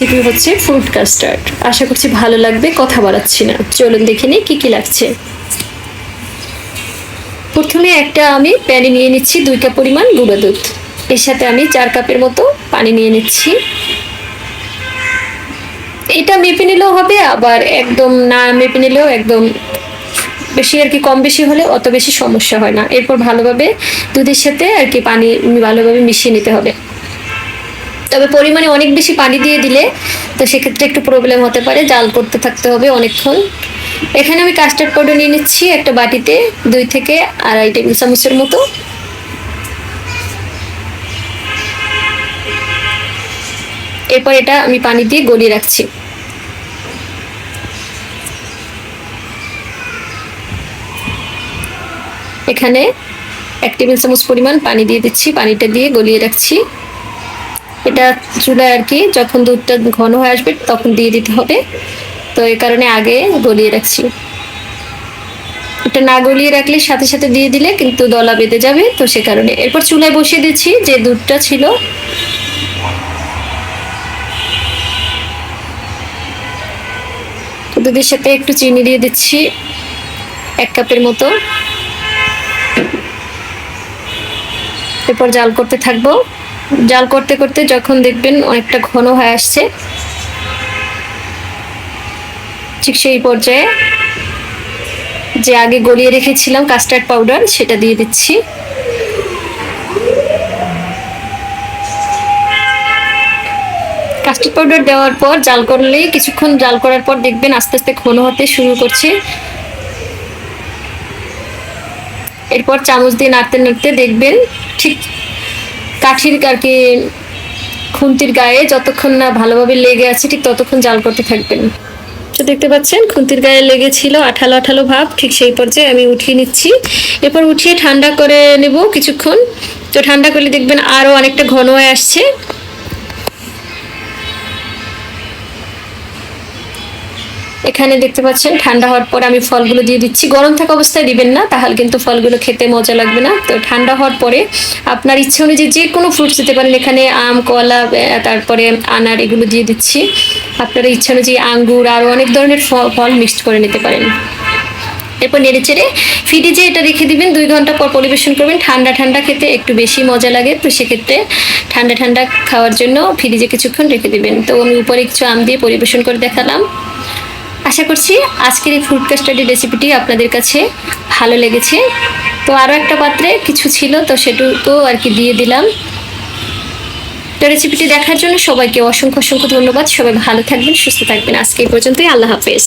Recipe হচ্ছে fruit custard আশা করছি ভালো লাগবে, কথা বাড়াচ্ছি না। চলুন দেখে নিই কী কী লাগছে। প্রথমে একটা আমি প্যানে নিয়ে নিচ্ছি দুই কাপ পরিমাণ গুঁড়ো দুধ। এর সাথে আমি চার কাপের মতো পানি নিয়ে নিচ্ছি। এটা মেপে নিলেও হবে, আবার একদম না মেপে নিলেও একদম বেশি আর কি কম বেশি হলে অত বেশি সমস্যা হয় না। এরপর ভালোভাবে দুধের সাথে আর কি পানি ভালোভাবে মিশিয়ে নিতে হবে। তবে পরিমাণে অনেক বেশি পানি দিয়ে দিলে তো সেক্ষেত্রে একটু প্রবলেম হতে পারে। জাল করতে থাকতে হবে অনেকক্ষণ। এখানে আমি কাস্টার্ড পাউডার নিয়ে নিচ্ছি একটা বাটিতে, দুই থেকে আড়াই টেবিল চামচের মতো। এরপর এটা আমি পানি দিয়ে গলিয়ে রাখছি। এখানে এক টেবিল চামচ পরিমাণ পানি দিয়ে দিচ্ছি, পানিটা দিয়ে গলিয়ে রাখছি। এটা চুলায় আর কি, যখন দুধটা ঘন হয়ে আসবে তখন দিয়ে দিতে হবে। তো এই কারণে আগে গলিয়ে রাখছি। এটা না গলিয়ে রাখলে সাথে সাথে দিয়ে দিলে কিন্তু দলা বেঁধে যাবে। তো সে কারণে এরপর চুলায় বসিয়ে দিচ্ছি যে দুধটা ছিল। দুধের সাথে একটু চিনি দিয়ে দিচ্ছি, এক কাপের মতো। এরপর জাল করতে থাকব। জাল করতে করতে যখন দেখবেন অনেকটা ঘন হয়ে আসছে, ঠিক সেই পর্যায়ে যে আগে গলিয়ে রেখেছিলাম কাস্টার্ড পাউডার সেটা দিয়ে দিচ্ছি। কাস্টার্ড পাউডার দেওয়ার পর জাল করলে, কিছুক্ষণ জাল করার পর দেখবেন আস্তে আস্তে ঘন হতে শুরু করছে। এরপর চামচ দিয়ে নাড়তে নাড়তে দেখবেন ঠিক কাঠির আর কি, খুন্তির গায়ে যতক্ষণ না ভালোভাবে লেগে আছে, ঠিক ততক্ষণ জাল করতে থাকবেন। তো দেখতে পাচ্ছেন, খুন্তির গায়ে লেগেছিল আঠালো আঠালো ভাব, ঠিক সেই পর্যায়ে আমি উঠিয়ে নিচ্ছি। এরপর উঠিয়ে ঠান্ডা করে নেব কিছুক্ষণ। তো ঠান্ডা করলে দেখবেন আরও অনেকটা ঘন হয়ে আসছে। এখানে দেখতে পাচ্ছেন, ঠান্ডা হওয়ার পর আমি ফলগুলো দিয়ে দিচ্ছি। গরম থাকা অবস্থায় দিবেন না, তাহলে কিন্তু ফলগুলো খেতে মজা লাগবে না। তো ঠান্ডা হওয়ার পরে আপনার ইচ্ছে অনুযায়ী যে কোনো ফ্রুটস দিতে পারেন। এখানে আম, কলা তারপরে আনার এগুলো দিয়ে দিচ্ছি। আপনারা ইচ্ছে অনুযায়ী আঙ্গুর আরও অনেক ধরনের ফল মিক্সড করে নিতে পারেন। এরপর নেড়ে চেড়ে ফ্রিজে এটা রেখে দিবেন, দুই ঘণ্টা পর পরিবেশন করবেন। ঠান্ডা ঠান্ডা খেতে একটু বেশি মজা লাগে। তো সেক্ষেত্রে ঠান্ডা ঠান্ডা খাওয়ার জন্য ফ্রিজে কিছুক্ষণ রেখে দিবেন। তো আমি উপরে কিছু আম দিয়ে পরিবেশন করে দেখালাম। আশা করছি আজকের এই ফুড কাস্টার্ডি রেসিপিটি আপনাদের কাছে ভালো লেগেছে। তো আরও একটা পাত্রে কিছু ছিল, তো সেটুকু আর কি দিয়ে দিলাম। তো রেসিপিটি দেখার জন্য সবাইকে অসংখ্য অসংখ্য ধন্যবাদ। সবাই ভালো থাকবেন, সুস্থ থাকবেন। আজকে এই পর্যন্তই। আল্লাহ হাফেজ।